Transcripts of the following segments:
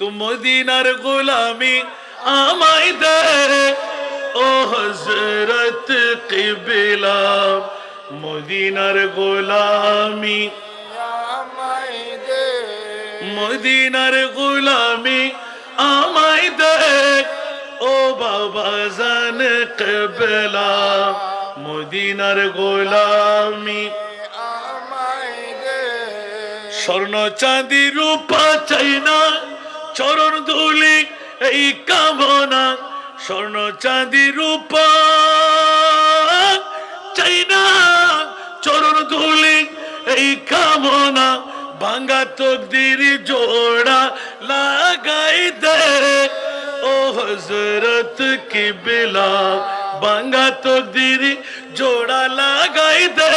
তুম মদিনার গোলামি আমায় দে ও হজরত কিবলা, মদিনার গোলামি মদিনার গোলামি আমায় দে ও বাবা জান কবলা, মদিনার গোলামি স্বর্ণ চাঁদি রূপা চাই না। চরণ ধুলি, এই কামনা স্বর্ণ চাঁদি রূপা। চাই না চরণ ধুলি, এই কামনা ভাঙ্গা তকদির জোড়া লাগাই দে। ও হজরত কি বেলা ভাঙ্গা তকদির জোড়া লাগাই দে।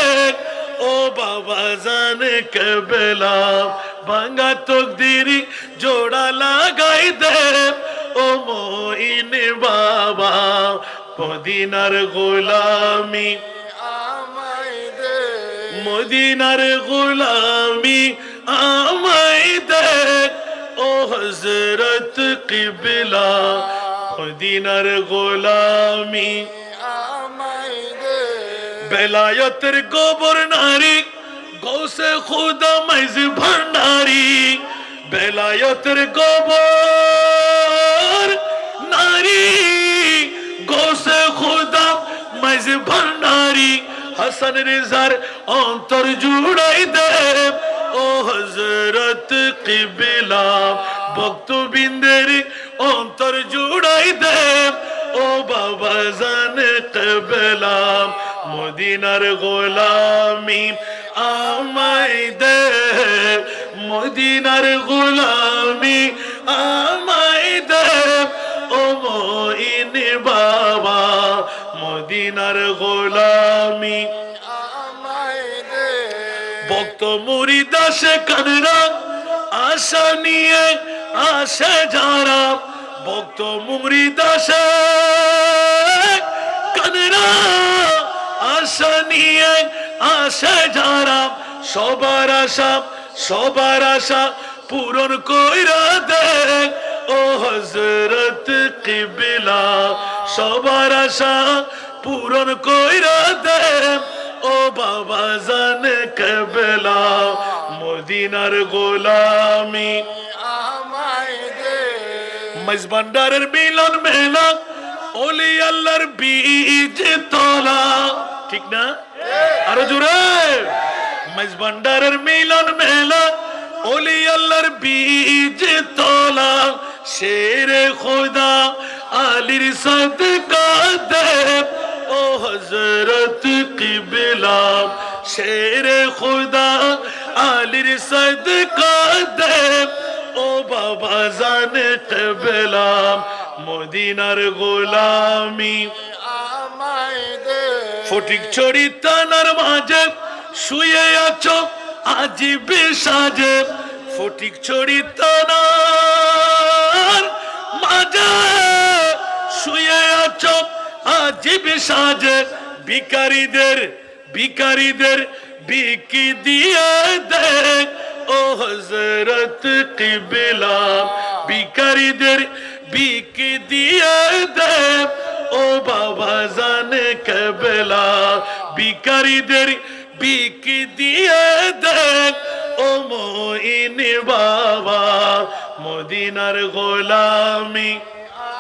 ও বাবা জানে কবেলা, ভাঙ্গা তকদিরি জোড়া লাগাই দে। ও মইন বাবা মদিনার গোলামি আমায় দে। মদিনার গোলামি আমাই দে। ও হজরত কিবলা মদিনার গোলামি আমায় দে। বেলায়তের গোবর নারী গৌসে খুদা মাইজ ভান্ডারি। বেলায়তের গোবর। নারী, গৌসে খুদা, মাইজ ভান্ডারি। হাসান রেজার অন্তর জুড়াই দে। ও হজরত কিবিলা, ভক্তবিন্দের অন্তর জুড়াই দে। ও বাবা জান কবেলা, মদিনার গোলামি আমায় দে। মদিনার গোলামি আমায় দে ও মইন বাবা, মদিনার গোলামি ভক্ত মুরিদাসে কানরা আশা নিয়ে আসে যারা। ভক্ত মুরিদাসে কানরা আশা নিয়ে আসে যারা। সবার আশা সবার আশা পূরণ কইরা দে। ও হজরত কিবিলা সবার আশা পূরণ কইরা দে। ও বাবা জানে কবেলা মদিনার গোলামি মজবান্ডারের মিলন মেলা ওলি আল্লাহর বীজ তোলা। ঠিক না? আরও জোরে মজবান্ডারের মিলন মেলা ওলি আল্লাহর বীজ তোলা শেরে খোদা আলির সদকা দে ও হজরত কিবলা শেরে খোদা আলির সদকা দে ও বাবা জানে কবেলাম মদিনার গোলামি। আমায় দে। ফটিক চড়ি তানার মাঝে শুয়ে আছো, আজি বেসাজে, ফটিক তানার মাঝে। শুয়ে আছো, আজি বেসাজে, ভিকারীদের ভিকারীদের বিকি দিয়ে দে। ও হজরত কিবলা, ভিকারীদের বিকি দিয়ে দে। ও বাবা জানে কবেলা, ভিকারীদের বিকি দিয়ে দে ও মইন বাবা মদিনার গোলামি।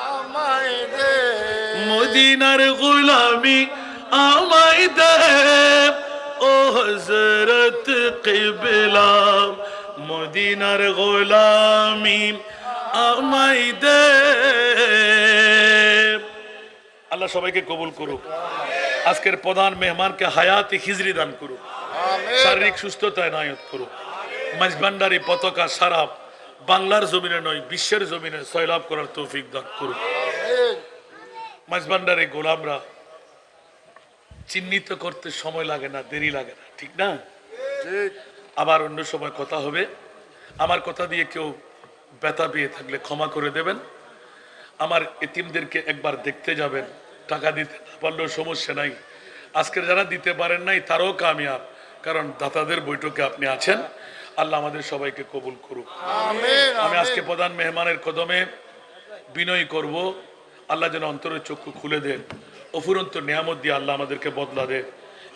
আমায় দে। মদিনার গোলামি আমায় দে। ও হজরত কিবলা মদিনার গোলামি আমায় দে। আল্লাহ সবাইকে কবুল করুক। আজকের প্রধান মেহমানকে হায়াতে খিজরি দান করুক। শারীরিক সুস্থতায় নায়ত করুক। মাঝভান্ডারি পতাকা সারা বাংলার জমিনে নয় বিশ্বের জমিনে সয়লাভ করার তৌফিক দান করুক। আমিন। মাঝভান্ডারে গোলামরা চিহ্নিত করতে সময় লাগে না দেরি লাগে না ঠিক না? আবার অন্য সময় কথা হবে। আমার কথা দিয়ে কেউ ব্যথা পেয়ে থাকলে ক্ষমা করে দেবেন। আমার এতিমদেরকে একবার দেখতে যাবেন। টাকা দিতে না পারলেও সমস্যা নাই। আজকের যারা দিতে পারেন নাই তারও কামিয়াব। কারণ দাতাদের বৈঠকে আপনি আছেন। আল্লাহ আমাদের সবাইকে কবুল করুক। আমি আজকে প্রধান মেহমানের কদমে বিনয় করব। আল্লাহ যেন অন্তরের চক্ষু খুলে দেন। অফুরন্ত নিয়ামত দিয়ে আল্লাহ আমাদেরকে বদলা দেন।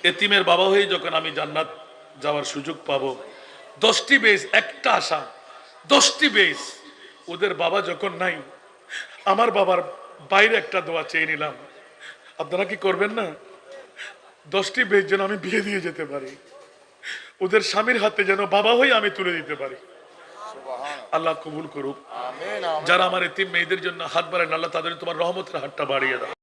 এতিমের বাবা হয়ে যখন আমি জান্নাত যাওয়ার সুযোগ পাব দশটি বেস একটা আশা দশটি বেস ওদের বাবা যখন নাই আমার বাবার বাইরে একটা দোয়া চেয়ে নিলাম। আপনারা কি করবেন না? দশটি বেশ যেন আমি বিয়ে দিয়ে যেতে পারি। ওদের স্বামীর হাতে যেন বাবা হয়ে আমি তুলে দিতে পারি। আল্লাহ কবুল করুক। যারা আমার এতিম মেয়েদের জন্য হাত বাড়েন আল্লাহ তাদের তোমার রহমতের হাতটা বাড়িয়ে দাও।